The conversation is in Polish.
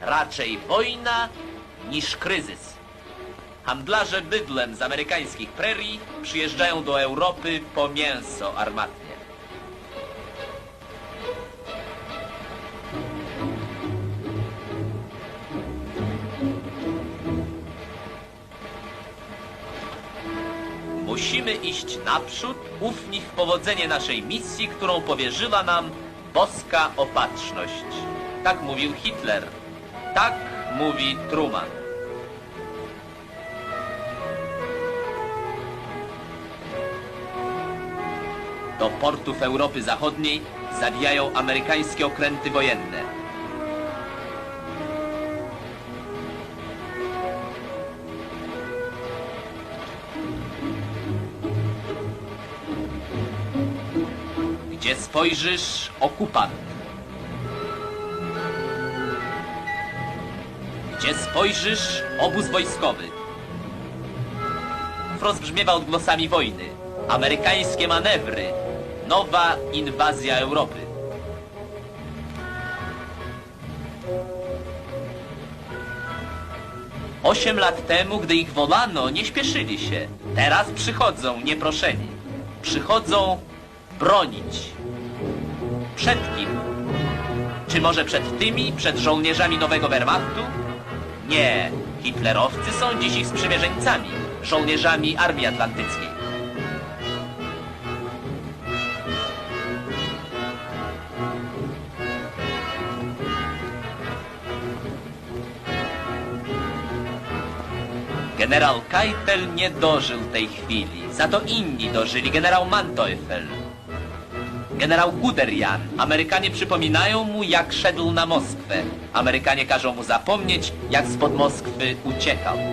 Raczej wojna niż kryzys. Handlarze bydlem z amerykańskich prerii przyjeżdżają do Europy po mięso armatnie. Musimy iść naprzód, ufni w powodzenie naszej misji, którą powierzyła nam boska opatrzność. Tak mówił Hitler. Tak mówi Truman. Do portów Europy Zachodniej zawijają amerykańskie okręty wojenne. Gdzie spojrzysz, okupant. Gdzie spojrzysz, obóz wojskowy. Rozbrzmiewa odgłosami wojny. Amerykańskie manewry. Nowa inwazja Europy. Osiem lat temu, gdy ich wolano, nie śpieszyli się. Teraz przychodzą nieproszeni. Przychodzą bronić. Przed kim? Czy może przed tymi, przed żołnierzami nowego Wehrmachtu? Nie, hitlerowcy są dziś ich sprzymierzeńcami, żołnierzami Armii Atlantyckiej. Generał Keitel nie dożył tej chwili, za to inni dożyli, generał Manteuffel. Generał Guderian. Amerykanie przypominają mu, jak szedł na Moskwę. Amerykanie każą mu zapomnieć, jak spod Moskwy uciekał.